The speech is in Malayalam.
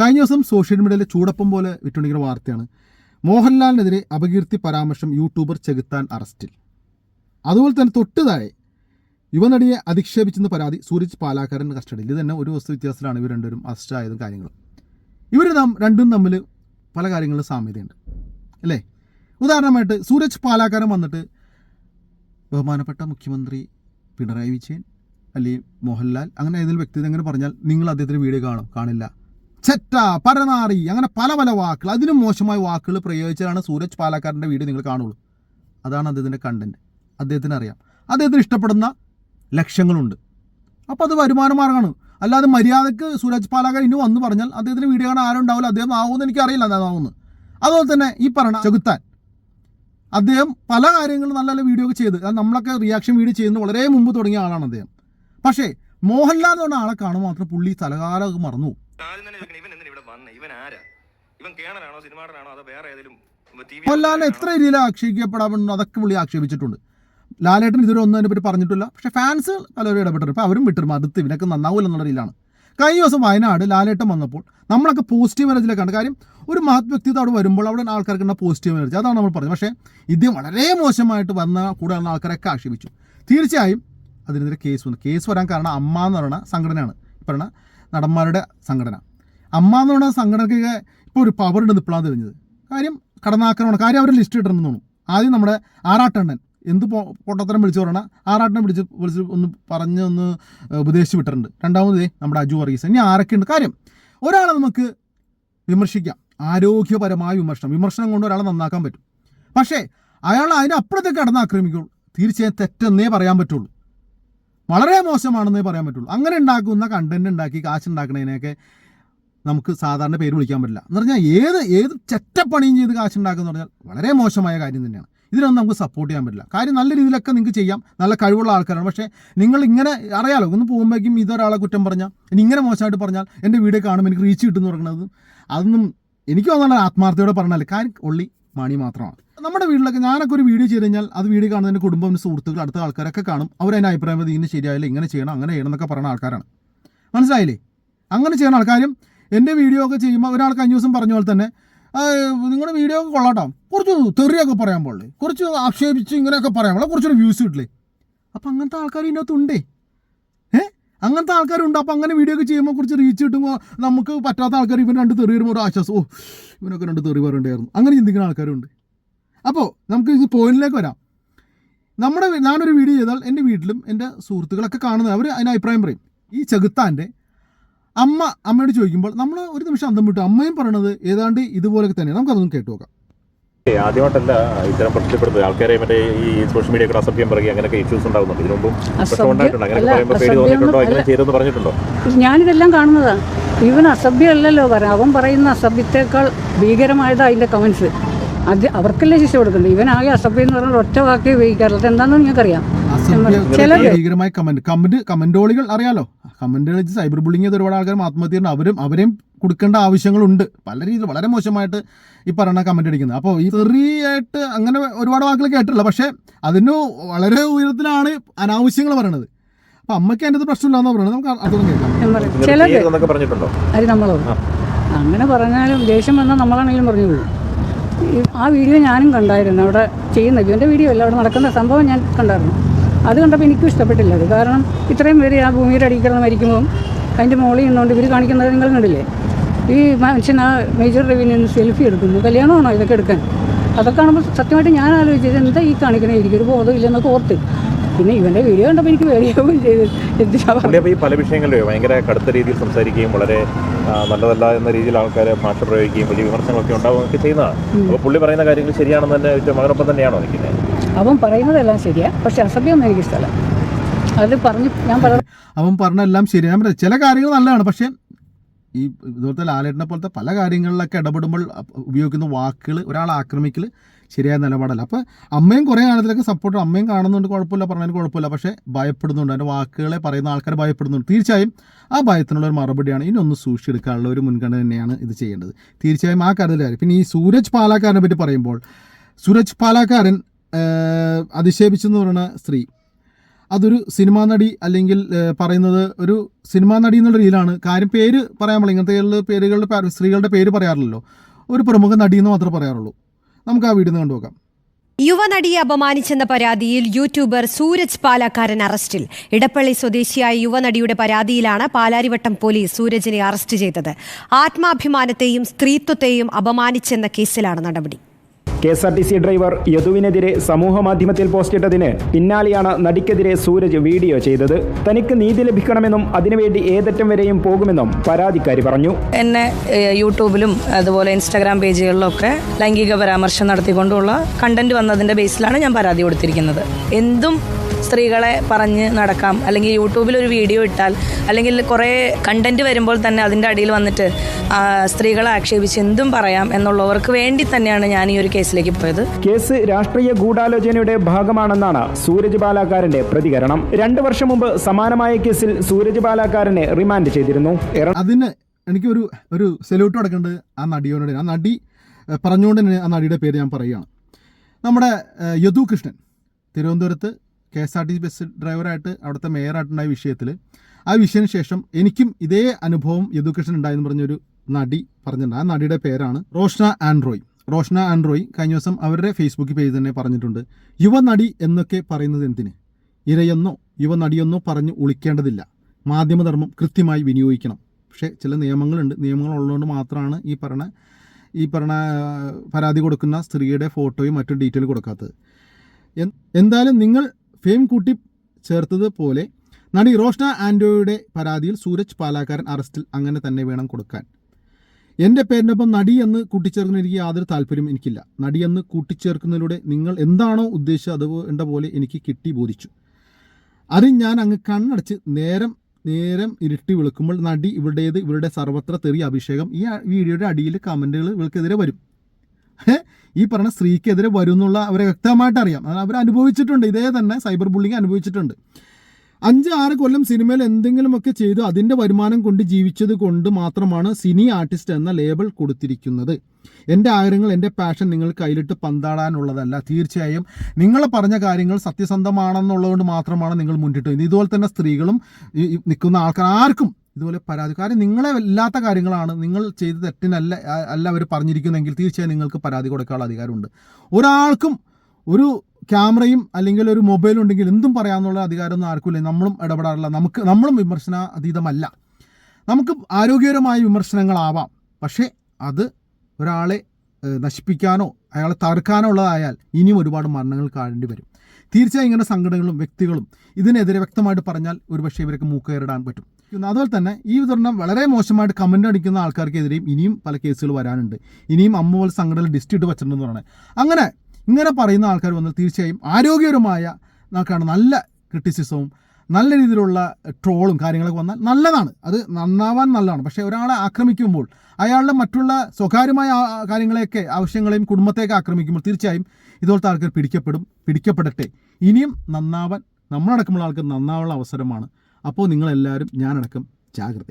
കഴിഞ്ഞ ദിവസം സോഷ്യൽ മീഡിയയിൽ ചൂടപ്പം പോലെ വിട്ടുണ്ടെങ്കിൽ വാർത്തയാണ്. മോഹൻലാലിനെതിരെ അപകീർത്തി പരാമർശം യൂട്യൂബർ ചെകുത്താൻ അറസ്റ്റിൽ. അതുപോലെ തന്നെ തൊട്ട് താഴെ യുവനടിയെ അധിക്ഷേപിച്ചെന്ന് പരാതി സൂരജ് പാലാക്കാരൻ കസ്റ്റഡിയിൽ. ഇത് തന്നെ ഒരു ദിവസം വ്യത്യാസത്തിലാണ് ഇവർ രണ്ടുപേരും അറസ്റ്റ് ആയതും കാര്യങ്ങളും. ഇവർ നാം രണ്ടും തമ്മിൽ പല കാര്യങ്ങളിലും സാമ്യതയുണ്ട്. അല്ലേ? ഉദാഹരണമായിട്ട് സൂരജ് പാലാക്കാരൻ വന്നിട്ട് ബഹുമാനപ്പെട്ട മുഖ്യമന്ത്രി പിണറായി വിജയൻ അല്ലെങ്കിൽ മോഹൻലാൽ അങ്ങനെ ഏതെങ്കിലും വ്യക്തി അങ്ങനെ പറഞ്ഞാൽ നിങ്ങൾ അദ്ദേഹത്തിന് വീഡിയോ കാണും? കാണില്ല. ചെറ്റ പരനാറി അങ്ങനെ പല പല വാക്കുകൾ. അതിനും മോശമായ വാക്കുകൾ പ്രയോഗിച്ചാണ് സൂരജ് പാലക്കാരന്റെ വീഡിയോ നിങ്ങൾ കാണുള്ളൂ. അതാണ് അദ്ദേഹത്തിന്റെ കണ്ടന്റ് അദ്ദേഹത്തിന് അറിയാം. അദ്ദേഹത്തിന് ഇഷ്ടപ്പെടുന്ന ലക്ഷ്യങ്ങളുണ്ട്. അപ്പോൾ അത് വരുമാന മാർഗമാണ്. അല്ലാതെ മര്യാദയ്ക്ക് സൂരജ് പാലാകർ ഇനി വന്ന് പറഞ്ഞാൽ അദ്ദേഹത്തിന് വീഡിയോ കാണാൻ ആരും ഉണ്ടാവില്ല. അദ്ദേഹം ആവുമെന്ന് എനിക്ക് അറിയില്ല എന്താവുമെന്ന് അതുപോലെ തന്നെ ഈ പറഞ്ഞ ചെകുത്താൻ. അദ്ദേഹം പല കാര്യങ്ങളും നല്ല നല്ല വീഡിയോ ഒക്കെ ചെയ്ത്. നമ്മളൊക്കെ റിയാക്ഷൻ വീഡിയോ ചെയ്യുന്നത് വളരെ മുമ്പ് തുടങ്ങിയ ആളാണ് അദ്ദേഹം. പക്ഷേ മോഹൻലാൽ എന്ന് പറഞ്ഞ ആളെ കാണുമ്പോൾ മാത്രം പുള്ളി തലകാലമൊക്കെ മറന്നു. ആദ്യം തന്നെ ചോദിക്കണം ഇവൻ എന്തിനാ ഇവിടെ വന്നേ? ഇവൻ ആരാ? ഇവൻ സിനിമാടനാണോ അതോ വേറെ ഏതെങ്കിലും TV മോഹൻലാലിനെ എത്ര രീതിയിൽ ആക്ഷേപിക്കപ്പെടാമെന്നോ അതൊക്കെ പുള്ളി ആക്ഷേപിച്ചിട്ടുണ്ട്. ലാലേട്ടൻ ഇതുവരെ ഒന്നും അതിനെപ്പറ്റി പറഞ്ഞിട്ടില്ല. പക്ഷേ ഫാൻസ് പലരും ഇടപെട്ടിട്ടുണ്ട്. അപ്പോൾ അവരും വിട്ടിരുന്നു അടുത്ത് ഇവനൊക്കെ നന്നാവില്ല എന്നുള്ള രീതിയിലാണ്. കഴിഞ്ഞ ദിവസം വയനാട് ലാലേട്ടൻ വന്നപ്പോൾ നമ്മളൊക്കെ പോസിറ്റീവ് എനർജിയിലേക്കാണ് കാര്യം ഒരു മഹത് വ്യക്തിത്വം അവിടെ വരുമ്പോൾ അവിടെ ആൾക്കാർക്ക് ഉള്ള പോസിറ്റീവ് എനർജി അതാണ് നമ്മൾ പറഞ്ഞത്. പക്ഷേ ഇദ്ദേഹം വളരെ മോശമായിട്ട് വന്ന കൂടെ വന്ന ആൾക്കാരൊക്കെ ആക്ഷേപിച്ചു. തീർച്ചയായും അതിനെതിരെ കേസ് വന്നു. കേസ് വരാൻ കാരണം അമ്മ എന്ന് പറയുന്ന സംഘടനയാണ്. ഈ പറയുന്ന നടന്മാരുടെ സംഘടന. അമ്മ എന്ന് പറയുന്ന സംഘടനയ്ക്ക് ഇപ്പോൾ ഒരു പവർ ഉണ്ട് ഇപ്പോഴാണ് തെളിഞ്ഞത്. കാര്യം കടന്നാക്രമണം കാര്യം അവർ ലിസ്റ്റ് ഇട്ടിട്ടുണ്ടെന്ന് തോന്നുന്നു. ആദ്യം നമ്മുടെ ആറാട്ടണ്ണൻ എന്ത് പൊട്ടത്തരം വിളിച്ചു പറയണ ആറാട്ടനെ വിളിച്ച് വിളിച്ച് ഒന്ന് പറഞ്ഞ് ഒന്ന് ഉപദേശിച്ച് വിട്ടിട്ടുണ്ട്. രണ്ടാമത് നമ്മുടെ അജു വർഗീസ്. ഇനി ആരൊക്കെയുണ്ട്? കാര്യം ഒരാളെ നമുക്ക് വിമർശിക്കാം. ആരോഗ്യപരമായ വിമർശനം. വിമർശനം കൊണ്ട് ഒരാളെ നന്നാക്കാൻ പറ്റും. പക്ഷേ അയാൾ അതിനപ്പുറത്തേക്ക് കടന്ന് ആക്രമിക്കുള്ളൂ തീർച്ചയായും തെറ്റെന്നേ പറയാൻ പറ്റുള്ളൂ. വളരെ മോശമാണെന്നേ പറയാൻ പറ്റുള്ളൂ. അങ്ങനെ ഉണ്ടാക്കുന്ന കണ്ടന്റ് ഉണ്ടാക്കി കാശ് ഉണ്ടാക്കുന്നതിനെയൊക്കെ നമുക്ക് സാധാരണ പേര് വിളിക്കാൻ പറ്റില്ല. എന്ന് പറഞ്ഞാൽ ഏത് ഏത് ചെറ്റപ്പണിയും ചെയ്ത് കാശ് ഉണ്ടാക്കുന്ന പറഞ്ഞാൽ വളരെ മോശമായ കാര്യം തന്നെയാണ്. ഇതിനൊന്നും നമുക്ക് സപ്പോർട്ട് ചെയ്യാൻ പറ്റില്ല. കാര്യം നല്ല രീതിയിലൊക്കെ നിങ്ങൾക്ക് ചെയ്യാം. നല്ല കഴിവുള്ള ആൾക്കാരാണ്. പക്ഷേ നിങ്ങൾ ഇങ്ങനെ അറിയാലോ ഒന്ന് പോകുമ്പോഴേക്കും ഇതൊരാളെ കുറ്റം പറഞ്ഞാൽ ഇനി ഇങ്ങനെ മോശമായിട്ട് പറഞ്ഞാൽ എന്റെ വീഡിയോ കാണുമ്പോൾ എനിക്ക് റീച്ച് കിട്ടുമെന്ന് പറയുന്നത് അതൊന്നും എനിക്ക് തോന്നുന്ന ആത്മാർത്ഥയോടെ പറഞ്ഞാൽ കാര്യം ഒള്ളി മണി മാത്രമാണ്. നമ്മുടെ വീട്ടിലൊക്കെ ഞാനൊക്കെ ഒരു വീഡിയോ ചെയ്ത് കഴിഞ്ഞാൽ അത് വീഡിയോ കാണുന്നതിന്റെ കുടുംബം സുഹൃത്തുക്കൾ അടുത്ത ആൾക്കാരൊക്കെ കാണും. അവരതിന്റെ അഭിപ്രായം ഇങ്ങനെ ശരിയായില്ല ഇങ്ങനെ ചെയ്യണം അങ്ങനെ ചെയ്യണം എന്നൊക്കെ പറയുന്ന ആൾക്കാരാണ്. മനസ്സിലായില്ലേ? അങ്ങനെ ചെയ്യുന്ന ആൾക്കാരും എന്റെ വീഡിയോ ഒക്കെ ചെയ്യുമ്പോൾ ഒരാൾ കഴിഞ്ഞ ദിവസം പറഞ്ഞ പോലെ തന്നെ "ആ, നിങ്ങളുടെ വീഡിയോ ഒക്കെ കൊള്ളാട്ടോ. കുറച്ച് തെറിയൊക്കെ പറയാൻ പാടില്ലേ? കുറച്ച് ആക്ഷേപിച്ച് ഇങ്ങനെയൊക്കെ പറയാൻ പാടില്ല? കുറച്ചൊരു വ്യൂസ് കിട്ടില്ലേ? അപ്പം അങ്ങനത്തെ ആൾക്കാർ ഇതിനകത്ത് ഉണ്ടേ ഏ അങ്ങനത്തെ ആൾക്കാരുണ്ട്. അപ്പോൾ അങ്ങനെ വീഡിയോ ഒക്കെ ചെയ്യുമ്പോൾ കുറച്ച് റീച്ച് കിട്ടുമ്പോൾ നമുക്ക് പറ്റാത്ത ആൾക്കാർ ഇവൻ രണ്ട് തെറി വരുമ്പോൾ ഒരു ആശ്വാസം. ഓ ഇവനൊക്കെ രണ്ട് തെറി പറയണ്ടായിരുന്നു. അങ്ങനെ ചിന്തിക്കുന്ന ആൾക്കാരുണ്ട്. അപ്പോൾ നമുക്ക് ഇത് പോയിന്റിലേക്ക് വരാം. നമ്മുടെ ഞാനൊരു വീഡിയോ ചെയ്താൽ എന്റെ വീട്ടിലും എന്റെ സുഹൃത്തുക്കളൊക്കെ കാണുന്നത് അവർ അതിന് അഭിപ്രായം പറയും. ഈ ചെകുത്താന്റെ അമ്മ അമ്മയോട് ചോദിക്കുമ്പോൾ നമ്മൾ ഒരു നിമിഷം അന്തം വിട്ടു. അമ്മയും പറയണത് ഏതാണ്ട് ഇതുപോലെ തന്നെയാണ്. നമുക്കതൊന്നും കേട്ടു നോക്കാം. ആദ്യമായിട്ടല്ല ഇത്തരം പ്രശ്നപ്പെടുന്നത് ആൾക്കാരെ മറ്റേ ഈ സോഷ്യൽ മീഡിയ ഒക്കെ അസഭ്യം പറയുക അങ്ങനെയൊക്കെ ഇഷ്യൂസ് ഉണ്ടാകുന്നുണ്ട്. ഇതിനു മുമ്പും പ്രശ്നം അസഭ്യം- ഉണ്ടായിട്ടുണ്ട്. അങ്ങനെ അല്ല, പറയുമ്പോൾ പേര് അസഭ്യം തോന്നിയിട്ടുണ്ടോ ഒന്നും അങ്ങനെ ചെയ്തെന്ന് പറഞ്ഞിട്ടുണ്ടോ? ഞാനിതെല്ലാം കാണുന്നതാണ് ഇവൻ അസഭ്യമല്ലല്ലോ പറയാം. അവൻ പറയുന്ന അസഭ്യത്തേക്കാൾ ഭീകരമായത് അതിന്റെ കമൻസ് അത് അവർക്കല്ലേ ശിക്ഷ കൊടുക്കുന്നത് ഇവനാകെ അസഭ്യം എന്ന് പറഞ്ഞാൽ ഒറ്റ വാക്കേ ഉപയോഗിക്കാറില്ല. എന്താണെന്ന് നിങ്ങൾക്കറിയാം? ഭീകരമായ കമന്റ്. കമന്റ് കമന്റോളികൾ അറിയാലോ. കമന്റുകൾ സൈബർ ബുള്ളിങ് ചെയ്ത് ഒരുപാട് ആൾക്കാർ ആത്മഹത്യ അവരും അവരെയും കൊടുക്കേണ്ട ആവശ്യങ്ങളുണ്ട്. പല രീതിയിൽ വളരെ മോശമായിട്ട് ഈ പറയുന്ന കമന്റ് അടിക്കുന്നത്. അപ്പോൾ ഈ ചെറിയായിട്ട് അങ്ങനെ ഒരുപാട് വാക്കുകൾ കേട്ടിട്ടില്ല. പക്ഷേ അതിന് വളരെ ഉയരത്തിലാണ് അനാവശ്യങ്ങൾ പറയണത്. അപ്പം അമ്മയ്ക്ക് അതിന്റെ അത് പ്രശ്നമില്ലാന്ന് പറയുന്നത് നമുക്ക് അതൊന്നും കേൾക്കാം. അങ്ങനെ പറഞ്ഞാലും ദേഷ്യം വന്നാൽ നമ്മളാണെങ്കിലും പറഞ്ഞു ഈ ആ വീഡിയോ ഞാനും കണ്ടായിരുന്നു. അവിടെ ചെയ്യുന്ന ഇവന്റെ വീഡിയോ അല്ല അവിടെ നടക്കുന്ന സംഭവം ഞാൻ കണ്ടായിരുന്നു. അത് കണ്ടപ്പോൾ എനിക്കും ഇഷ്ടപ്പെട്ടില്ല. അത് കാരണം ഇത്രയും പേര് ആ ഭൂമിയുടെ അടിയിൽ കിടന്ന് മരിക്കുമ്പോൾ അതിന്റെ മുകളിൽ നിന്നുകൊണ്ട് ഇവർ കാണിക്കുന്നത് നിങ്ങൾ കണ്ടില്ലേ? ഈ മനുഷ്യൻ ആ മേജർ റെവന്യൂ സെൽഫി എടുക്കുന്നു. കല്യാണമാണോ ഇതൊക്കെ എടുക്കാൻ? അതൊക്കെ കാണുമ്പോൾ സത്യമായിട്ട് ഞാൻ ആലോചിച്ചത് എന്താ ഈ കാണിക്കണേ? എനിക്കൊരു ബോധമില്ലെന്നൊക്കെ ഓർത്ത്. പിന്നെ ഇവന്റെ വീഡിയോ കണ്ടപ്പോൾ എനിക്ക് പേടിയാവുകയും ചെയ്തു. ഈ പല വിഷയങ്ങളിലും ഭയങ്കര കടുത്ത രീതിയിൽ സംസാരിക്കുകയും വളരെ നല്ലതല്ല എന്ന രീതിയിൽ ആൾക്കാരെ ഭാഷ പ്രയോഗിക്കുകയും വലിയ വിമർശനങ്ങളൊക്കെ ഉണ്ടാവുകയൊക്കെ ചെയ്യുന്നതാണ്. അപ്പോൾ പുള്ളി പറയുന്ന കാര്യങ്ങൾ ശരിയാണെന്ന് തന്നെ മകനൊപ്പം തന്നെയാണോ നിൽക്കുന്നത്? അവൻ പറയുന്നതെല്ലാം ശരിയാ പക്ഷെ അസഭ്യമൊന്നും എനിക്ക് ഇഷ്ടമല്ല അത് പറഞ്ഞു ഞാൻ പറഞ്ഞു അവൻ പറഞ്ഞെല്ലാം എല്ലാം ശരി ഞാൻ പറയാം ചില കാര്യങ്ങൾ നല്ലതാണ് പക്ഷേ ഈ ഇതുപോലത്തെ ലാലേട്ടനെ പോലത്തെ പല കാര്യങ്ങളിലൊക്കെ ഇടപെടുമ്പോൾ ഉപയോഗിക്കുന്ന വാക്കുകൾ ഒരാളെ ആക്രമിക്കൽ ശരിയായ നിലപാടല്ല. അപ്പോൾ അമ്മയും കുറേ കാലത്തിലൊക്കെ സപ്പോർട്ട് അമ്മയും കാണുന്നുണ്ട് കുഴപ്പമില്ല പറഞ്ഞതിന് കുഴപ്പമില്ല. പക്ഷേ ഭയപ്പെടുന്നുണ്ട്. അതിന്റെ വാക്കുകളെ പറയുന്ന ആൾക്കാർ ഭയപ്പെടുന്നുണ്ട്. തീർച്ചയായും ആ ഭയത്തിനുള്ള ഒരു മറുപടിയാണ് ഇനി ഒന്ന് സൂക്ഷിച്ചെടുക്കാനുള്ള ഒരു മുൻഗണന തന്നെയാണ് ഇത് ചെയ്യേണ്ടത്. തീർച്ചയായും ആ കാര്യത്തിൽ കാര്യം. പിന്നെ ഈ സൂരജ് പാലാക്കാരനെ പറ്റി പറയുമ്പോൾ സൂരജ് പാലാക്കാരൻ അധിക്ഷേപിച്ചെന്ന് പറയുന്ന സ്ത്രീ. അതൊരു സിനിമാ നടി അല്ലെങ്കിൽ പറയുന്നത് ഒരു സിനിമാ നടി എന്നുള്ള രീതിയിലാണ്. കാര്യം പേര് പറയാൻ പാടില്ല ഇങ്ങനത്തെ പേരുകളുടെ സ്ത്രീകളുടെ പേര് പറയാറില്ലല്ലോ. ഒരു പ്രമുഖ നടി എന്ന് മാത്രമേ പറയാറുള്ളൂ. നമുക്ക് ആ വീഡിയോ കണ്ടു നോക്കാം യുവനടിയെ അപമാനിച്ചെന്ന പരാതിയിൽ യൂട്യൂബർ സൂരജ് പാലക്കാരൻ അറസ്റ്റിൽ. ഇടപ്പള്ളി സ്വദേശിയായ യുവനടിയുടെ പരാതിയിലാണ് പാലാരിവട്ടം പോലീസ് സൂരജിനെ അറസ്റ്റ് ചെയ്തത്. ആത്മാഭിമാനത്തെയും സ്ത്രീത്വത്തെയും അപമാനിച്ചെന്ന കേസിലാണ് നടപടി. K S R T C driver യദുവിനെതിരെ സമൂഹ മാധ്യമത്തിൽ പോസ്റ്റിട്ടതിന് പിന്നാലെയാണ് നടിക്കെതിരെ സൂരജ് വീഡിയോ ചെയ്തത്. തനിക്ക് നീതി ലഭിക്കണമെന്നും അതിനുവേണ്ടി ഏതറ്റം വരെയും പോകുമെന്നും പരാതിക്കാരി പറഞ്ഞു. എന്നെ യൂട്യൂബിലും അതുപോലെ ഇൻസ്റ്റാഗ്രാം പേജുകളിലും ഒക്കെ ലൈംഗിക പരാമർശം നടത്തിക്കൊണ്ടുള്ള കണ്ടന്റ് വന്നതിന്റെ ബേസിലാണ് ഞാൻ പരാതി കൊടുത്തിരിക്കുന്നത്. എന്തും സ്ത്രീകളെ പറഞ്ഞ് നടക്കാം. അല്ലെങ്കിൽ യൂട്യൂബിൽ ഒരു വീഡിയോ ഇട്ടാൽ അല്ലെങ്കിൽ കുറേ കണ്ടന്റ് വരുമ്പോൾ തന്നെ അതിന്റെ അടിയിൽ വന്നിട്ട് സ്ത്രീകളെ ആക്ഷേപിച്ച് എന്തും പറയാം എന്നുള്ളവർക്ക് വേണ്ടി തന്നെയാണ് ഞാൻ ഈ ഒരു കേസിലേക്ക് പോയത്. കേസ് രാഷ്ട്രീയ ഗൂഢാലോചനയുടെ ഭാഗമാണെന്നാണ് സൂരജ് ബാലാക്കാരന്റെ പ്രതികരണം. രണ്ടു വർഷം മുമ്പ് സമാനമായ കേസിൽ സൂരജ് ബാലാക്കാരനെ റിമാൻഡ് ചെയ്തിരുന്നു. അതിന് എനിക്കൊരു ഒരു സെല്യൂട്ട് കൊടുക്കേണ്ടത് ആ നടിയോട്. ആ നടി പറഞ്ഞുകൊണ്ട് തന്നെ ആ നടിയുടെ പേര് ഞാൻ പറയുകയാണ്. നമ്മുടെ യദു കൃഷ്ണൻ തിരുവനന്തപുരത്ത് K S R T C bus ഡ്രൈവറായിട്ട് അവിടുത്തെ മേയറായിട്ടുണ്ടായ വിഷയത്തിൽ ആ വിഷയത്തിന് ശേഷം എനിക്കും ഇതേ അനുഭവം എഡ്യൂക്കേഷൻ ഉണ്ടായെന്ന് പറഞ്ഞൊരു നടി പറഞ്ഞിട്ടുണ്ട്. ആ നടിയുടെ പേരാണ് റോഷ്ന ആൻഡ്രോയ് റോഷ്ന ആൻഡ്രോയ് കഴിഞ്ഞ ദിവസം അവരുടെ ഫേസ്ബുക്ക് പേജ് തന്നെ പറഞ്ഞിട്ടുണ്ട് യുവനടി എന്നൊക്കെ പറയുന്നത് എന്തിന്? ഇരയെന്നോ യുവനടിയെന്നോ പറഞ്ഞ് ഒളിക്കേണ്ടതില്ല. മാധ്യമധർമ്മം കൃത്യമായി വിനിയോഗിക്കണം. പക്ഷേ ചില നിയമങ്ങളുണ്ട്. നിയമങ്ങളുള്ളതുകൊണ്ട് മാത്രമാണ് ഈ പറഞ്ഞ ഈ പറഞ്ഞ പരാതി കൊടുക്കുന്ന സ്ത്രീയുടെ ഫോട്ടോയും മറ്റു ഡീറ്റെയിൽ കൊടുക്കാത്തത്. എന്തായാലും നിങ്ങൾ ഫെയിം കൂട്ടി ചേർത്തത് പോലെ നടി റോഷ്ന ആൻഡോയുടെ പരാതിയിൽ സൂരജ് പാലാക്കാരൻ അറസ്റ്റിൽ അങ്ങനെ തന്നെ വേണം കൊടുക്കാൻ. എന്റെ പേരിനൊപ്പം നടി എന്ന് കൂട്ടിച്ചേർക്കുന്ന എനിക്ക് യാതൊരു താല്പര്യം എനിക്കില്ല. നടി എന്ന് കൂട്ടിച്ചേർക്കുന്നതിലൂടെ നിങ്ങൾ എന്താണോ ഉദ്ദേശിച്ചത് അത് എன்ற പോലെ എനിക്ക് കിട്ടി ബോധിച്ചു. അത് ഞാൻ അങ്ങ് കണ്ണടച്ച് നേരം നേരം ഇരുട്ടി വിളിക്കുമ്പോൾ നടി ഇവരുടേത് ഇവരുടെ സർവത്ര തെറി അഭിഷേകം ഈ വീഡിയോയുടെ അടിയിൽ കമന്റുകൾ ഇവൾക്കെതിരെ വരും. ഈ പറഞ്ഞ സ്ത്രീക്കെതിരെ വരും എന്നുള്ള അവരെ വ്യക്തമായിട്ട് അറിയാം. അവർ അനുഭവിച്ചിട്ടുണ്ട്. ഇതേ തന്നെ സൈബർ ബുള്ളിങ് അനുഭവിച്ചിട്ടുണ്ട്. അഞ്ച് ആറ് കൊല്ലം സിനിമയിൽ എന്തെങ്കിലുമൊക്കെ ചെയ്തു അതിന്റെ വരുമാനം കൊണ്ട് ജീവിച്ചത് കൊണ്ട് മാത്രമാണ് സിനി ആർട്ടിസ്റ്റ് എന്ന ലേബൽ കൊടുത്തിരിക്കുന്നത്. എന്റെ ആഗ്രഹങ്ങൾ എന്റെ പാഷൻ നിങ്ങൾ കയ്യിലിട്ട് പന്താടാനുള്ളതല്ല. തീർച്ചയായും നിങ്ങൾ പറഞ്ഞ കാര്യങ്ങൾ സത്യസന്ധമാണെന്നുള്ളതുകൊണ്ട് മാത്രമാണ് നിങ്ങൾ മുന്നിട്ട് ഇത് ഇതുപോലെ തന്നെ സ്ത്രീകളും നിൽക്കുന്ന ആൾക്കാർ ആർക്കും ഇതുപോലെ പരാതി. കാര്യം നിങ്ങളെ ഇല്ലാത്ത കാര്യങ്ങളാണ് നിങ്ങൾ ചെയ്ത തെറ്റിനല്ല അല്ല അവർ പറഞ്ഞിരിക്കുന്നെങ്കിൽ തീർച്ചയായും നിങ്ങൾക്ക് പരാതി കൊടുക്കാനുള്ള അധികാരമുണ്ട്. ഒരാൾക്കും ഒരു ക്യാമറയും അല്ലെങ്കിൽ ഒരു മൊബൈലും ഉണ്ടെങ്കിൽ എന്തും പറയാമെന്നുള്ള അധികാരമൊന്നും ആർക്കുമില്ല. നമ്മളും ഇടപെടാറില്ല. നമുക്ക് നമ്മളും വിമർശന അതീതമല്ല നമുക്ക് ആരോഗ്യകരമായ വിമർശനങ്ങളാവാം. പക്ഷേ അത് ഒരാളെ നശിപ്പിക്കാനോ അയാളെ തകർക്കാനോ ഉള്ളതായാൽ ഇനിയും ഒരുപാട് മരണങ്ങൾ കാണേണ്ടി വരും. തീർച്ചയായും ഇങ്ങനെ സംഘടനകളും വ്യക്തികളും ഇതിനെതിരെ വ്യക്തമായിട്ട് പറഞ്ഞാൽ ഒരുപക്ഷെ ഇവർക്ക് മൂക്കേറിടാൻ പറ്റും. അതുപോലെ തന്നെ ഈ വിതരണം വളരെ മോശമായിട്ട് കമന്റ് അടിക്കുന്ന ആൾക്കാർക്കെതിരെയും ഇനിയും പല കേസുകൾ വരാനുണ്ട്. ഇനിയും അമ്മ പോലെ സംഘടനകൾ വെച്ചിട്ടുണ്ട് വെച്ചിട്ടുണ്ടെന്ന് പറയുന്നത് അങ്ങനെ ഇങ്ങനെ പറയുന്ന ആൾക്കാർ വന്നാൽ തീർച്ചയായും ആരോഗ്യപരമായ നമുക്കാണ് നല്ല ക്രിറ്റിസിസവും നല്ല രീതിയിലുള്ള ട്രോളും കാര്യങ്ങളൊക്കെ വന്നാൽ നല്ലതാണ്. അത് നന്നാവാൻ നല്ലതാണ്. പക്ഷേ ഒരാളെ ആക്രമിക്കുമ്പോൾ അയാളുടെ മറ്റുള്ള സ്വകാര്യമായ കാര്യങ്ങളെയൊക്കെ ആവശ്യങ്ങളെയും കുടുംബത്തെയൊക്കെ ആക്രമിക്കുമ്പോൾ തീർച്ചയായും ഇതുപോലത്തെ ആൾക്കാർ പിടിക്കപ്പെടും പിടിക്കപ്പെടട്ടെ. ഇനിയും നന്നാവാൻ നമ്മളടക്കമുള്ള ആൾക്കാർ നന്നാവാനുള്ള അവസരമാണ്. അപ്പോൾ നിങ്ങളെല്ലാവരും ഞാനടക്കം ജാഗ്രത